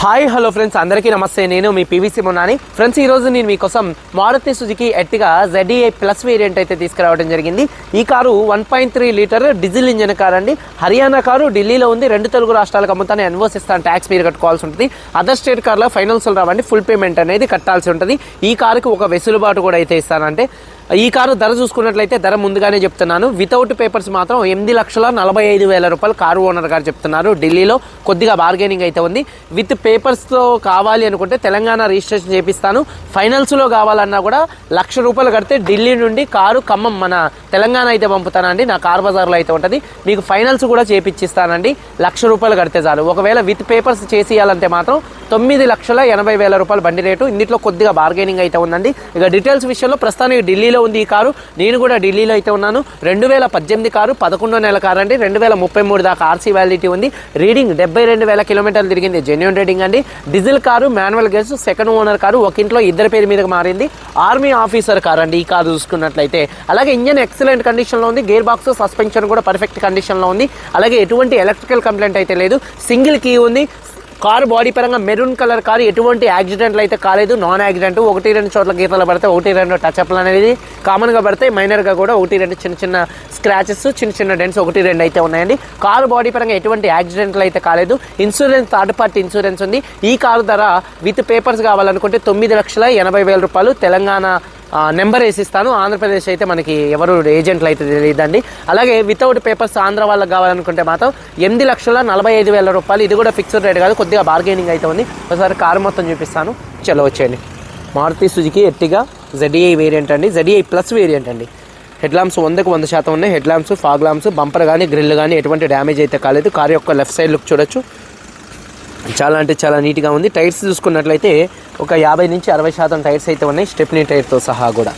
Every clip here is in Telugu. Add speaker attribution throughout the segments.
Speaker 1: Hi hello friends. అందరికీ నమస్తే. నేను మీ పీవీసీ మొన్నాని ఫ్రెండ్స్ ఈరోజు నేను మీకోసం Maruti Suzuki Ertiga ZDI plus variant అయితే తీసుకురావడం జరిగింది. ఈ car one point three litre diesel engine car అండి. హర్యానా కారు ఢిల్లీలో ఉంది. రెండు తెలుగు రాష్ట్రాలకు అమ్ముతాను ఎన్వోస్ ఇస్తాను ట్యాక్స్ మీరు కట్టుకోవాల్సి ఉంటుంది. అదర్ స్టేట్ కార్లో ఫైనాన్స్ రావండి. ఫుల్ పేమెంట్ అనేది కట్టాల్సి ఉంటుంది. ఈ కారుకి ఒక వెసులుబాటు కూడా అయితే ఇస్తానంటే ఈ కారు ధర చూసుకున్నట్లయితే ధర ముందుగానే చెప్తున్నాను. వితౌట్ పేపర్స్ మాత్రం ఎనిమిది లక్షల నలభై ఐదు వేల రూపాయలు కారు ఓనర్ గారు చెప్తున్నారు. ఢిల్లీలో కొద్దిగా బార్గెనింగ్ అయితే ఉంది. విత్ పేపర్స్తో కావాలి అనుకుంటే తెలంగాణ రిజిస్ట్రేషన్ చేపిస్తాను. ఫైనల్స్లో కావాలన్నా కూడా లక్ష రూపాయలు కడితే ఢిల్లీ నుండి కారు ఖమ్మం మన తెలంగాణ అయితే పంపుతానండి. నా కార్ బజార్లో అయితే ఉంటుంది. మీకు ఫైనల్స్ కూడా చేపిచ్చిస్తానండి. లక్ష రూపాయలు కడితే చాలు. ఒకవేళ విత్ పేపర్స్ చేసి మాత్రం తొమ్మిది లక్షల ఎనభై వేల రూపాయలు బండి రేటు. ఇందులో కొద్దిగా బార్గెనింగ్ అయితే ఉందండి. ఇక డీటెయిల్స్ విషయంలో ప్రస్తుతానికి ఢిల్లీలో ఉంది ఈ కారు. నేను కూడా ఢిల్లీలో అయితే ఉన్నాను. రెండు వేల పద్దెనిమిది కారు పదకొండో నెల కారు అండి. రెండు వేల ముప్పై మూడు దాకా ఆర్సీ వ్యాలిడిటీ ఉంది. రీడింగ్ డెబ్బై రెండు వేల కిలోమీటర్లు తిరిగింది. జెన్యున్ రీడింగ్ అండి. Diesel car manual gears second owner car. ఒక ఇంట్లో ఇద్దరి పేరు మీదకి మారింది. ఆర్మీ ఆఫీసర్ కార్ అండి ఈ కారు చూసుకున్నట్లయితే. అలాగే ఇంజన్ ఎక్సలెంట్ కండిషన్లో ఉంది. గేర్ బాక్స్ సస్పెన్షన్ కూడా పర్ఫెక్ట్ కండిషన్లో ఉంది. అలాగే ఎటువంటి ఎలక్ట్రికల్ కంప్లైంట్ అయితే లేదు. సింగిల్ కీ ఉంది. కారు బాడీ పరంగా మెరూన్ కలర్ కారు ఎటువంటి యాక్సిడెంట్లు అయితే కాలేదు. నాన్ యాక్సిడెంట్ ఒకటి రెండు చోట్ల గీతలు పడితే ఒకటి రెండు టచ్అప్లు అనేది కామన్గా పడితే మైనర్గా కూడా ఒకటి రెండు చిన్న చిన్న స్క్రాచెస్ చిన్న చిన్న డెంట్స్ ఒకటి రెండు అయితే ఉన్నాయండి. కారు బాడీ పరంగా ఎటువంటి యాక్సిడెంట్లు అయితే కాలేదు. ఇన్సూరెన్స్ థర్డ్ పార్టీ ఇన్సూరెన్స్ ఉంది. ఈ కారు ధర విత్ పేపర్స్ కావాలనుకుంటే తొమ్మిది లక్షల ఎనభై వేల రూపాయలు తెలంగాణ నెంబర్ వేసిస్తాను. ఆంధ్రప్రదేశ్ అయితే మనకి ఎవరు ఏజెంట్లు అయితే తెలియదండి. అలాగే వితౌట్ పేపర్స్ ఆంధ్ర వాళ్ళకి కావాలనుకుంటే మాత్రం ఎనిమిది లక్షల నలభై ఐదు వేల రూపాయలు. ఇది కూడా ఫిక్స్డ్ రేట్ కాదు కొద్దిగా బార్గెనింగ్ అయితే ఉంది. ఒకసారి కారు మొత్తం చూపిస్తాను. చలో వచ్చేయండి. Maruti Suzuki Ertiga ZDI variant అండి. జడిఐ ప్లస్ వేరియంట్ అండి. హెడ్ ల్యాంప్స్ వందకు వంద శాతం ఉన్నాయి. Head lamps fog lamps bumper కానీ గ్రిల్ కానీ ఎటువంటి డ్యామేజ్ అయితే కాలేదు. కారు యొక్క లెఫ్ట్ సైడ్ లుక్ చూడొచ్చు. చాలా అంటే చాలా నీట్గా ఉంది. టైర్స్ చూసుకున్నట్లయితే ఒక యాభై నుంచి అరవై శాతం టైర్స్ అయితే ఉన్నాయి. స్టెప్నీ టైర్తో సహా కూడా.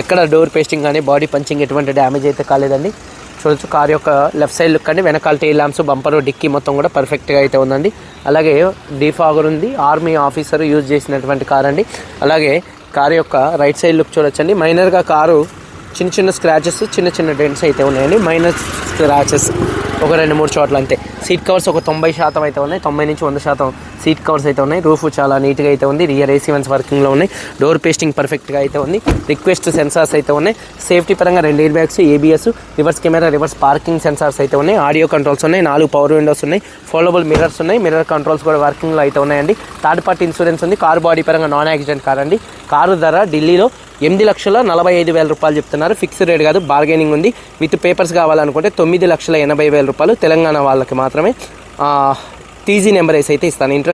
Speaker 1: ఎక్కడ డోర్ పేస్టింగ్ కానీ బాడీ పంచింగ్ ఎటువంటి డ్యామేజ్ అయితే కాలేదండి. చూడొచ్చు కార్ యొక్క లెఫ్ట్ సైడ్ లుక్ అండి. వెనకాల టైల్ ల్యాంప్స్ బంపర్ డిక్కీ మొత్తం కూడా పర్ఫెక్ట్గా అయితే ఉందండి. అలాగే డీఫాగర్ ఉంది. ఆర్మీ ఆఫీసర్ యూజ్ చేసినటువంటి కార్ అండి. అలాగే కార్ యొక్క రైట్ సైడ్ లుక్ చూడొచ్చండి. మైనర్గా కారు చిన్న చిన్న స్క్రాచెస్ చిన్న చిన్న డెంట్స్ అయితే ఉన్నాయండి. మైనర్ స్క్రాచెస్ ఒక రెండు మూడు చోట్ల అంతే. సీట్ కవర్స్ ఒక తొంభై శాతం అయితే ఉన్నాయి తొంభై నుంచి వంద శాతం సీట్ కవర్స్ అయితే ఉన్నాయి. రూఫ్ చాలా నీట్గా అయితే ఉంది. రియర్ ఏసీ వన్స్ వర్కింగ్లో ఉన్నాయి. డోర్ పేస్టింగ్ పర్ఫెక్ట్గా అయితే ఉంది. రిక్వెస్ట్ సెన్సార్స్ అయితే ఉన్నాయి. సేఫ్టీ పరంగా రెండు air bags ABS reverse camera reverse parking sensors అయితే ఉన్నాయి. ఆడియో కంట్రోల్స్ ఉన్నాయి. నాలుగు పవర్ విండోస్ ఉన్నాయి. ఫోల్డబుల్ మిర్రర్స్ ఉన్నాయి. మిర్రర్ కంట్రోల్స్ కూడా వర్కింగ్లో అయితే ఉన్నాయండి. థర్డ్ పార్టీ ఇన్సూరెన్స్ ఉంది. కార్ బాడీ పరంగా నాన్ యాక్సిడెంట్ కార్ అండి. కారు ధర ఢిల్లీలో ఎనిమిది లక్షల నలభై ఐదు వేల రూపాయలు చెప్తున్నారు. ఫిక్స్డ్ రేట్ కాదు బార్గెనింగ్ ఉంది. విత్ పేపర్స్ కావాలనుకుంటే తొమ్మిది లక్షల ఎనభై వేల రూపాయలు తెలంగాణ వాళ్ళకి మాత్రం మాత్రమే. టీజీ నెంబర్ వేసి అయితే ఇస్తాను. ఇంటర్